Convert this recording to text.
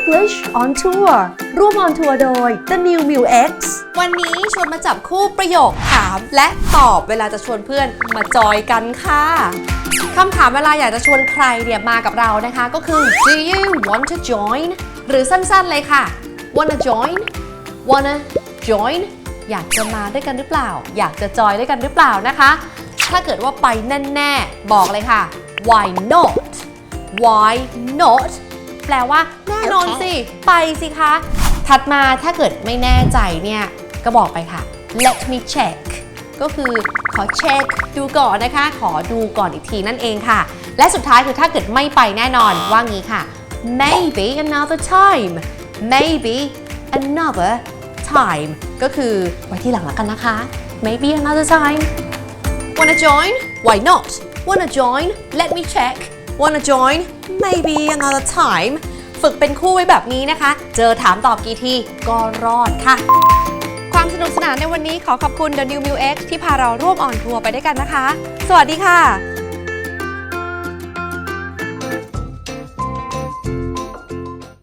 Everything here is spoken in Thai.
English on Tour ร่วม on tour โดย The New m u X วันนี้ชวนมาจับคู่ประโยคถามและตอบเวลาจะชวนเพื่อนมาจอยกันค่ะคำถามเวลาอยากจะชวนใครเนี่ยมากับเรานะคะ ก็คือ do you want to join หรือสั้นๆเลยค่ะ wanna join wanna join อยากจะมาด้วยกันหรือเปล่า อยากจะจอยด้วยกันหรือเปล่านะคะ ถ้าเกิดว่าไปแน่ ๆ บอกเลยค่ะ why not why not ปลว่าแน่นอนสิ ไปสิคะ ถัดมาถ้าเกิดไม่แน่ใจเนี่ย ก็บอกไปค่ะ let me check ก็คือขอเช็คดูก่อนนะคะ ขอดูก่อนอีกทีนั่นเองค่ะ และสุดท้ายคือถ้าเกิดไม่ไปแน่นอนว่างี้ค่ะ maybe another time maybe another time ก็คือไว้ที่หลังแล้วกันนะคะ maybe another time Wanna join? Why not? Wanna join? Let me check. Wanna join? Maybe another time. ฝึกเป็นคู่ไว้แบบนี้นะคะ เจอถามตอบกี่ทีก็รอดค่ะ ความสนุกสนานในวันนี้ขอขอบคุณ The New Mu X ที่พาเราร่วมออนทัวร์ไปด้วยกันนะคะ สวัสดีค่ะ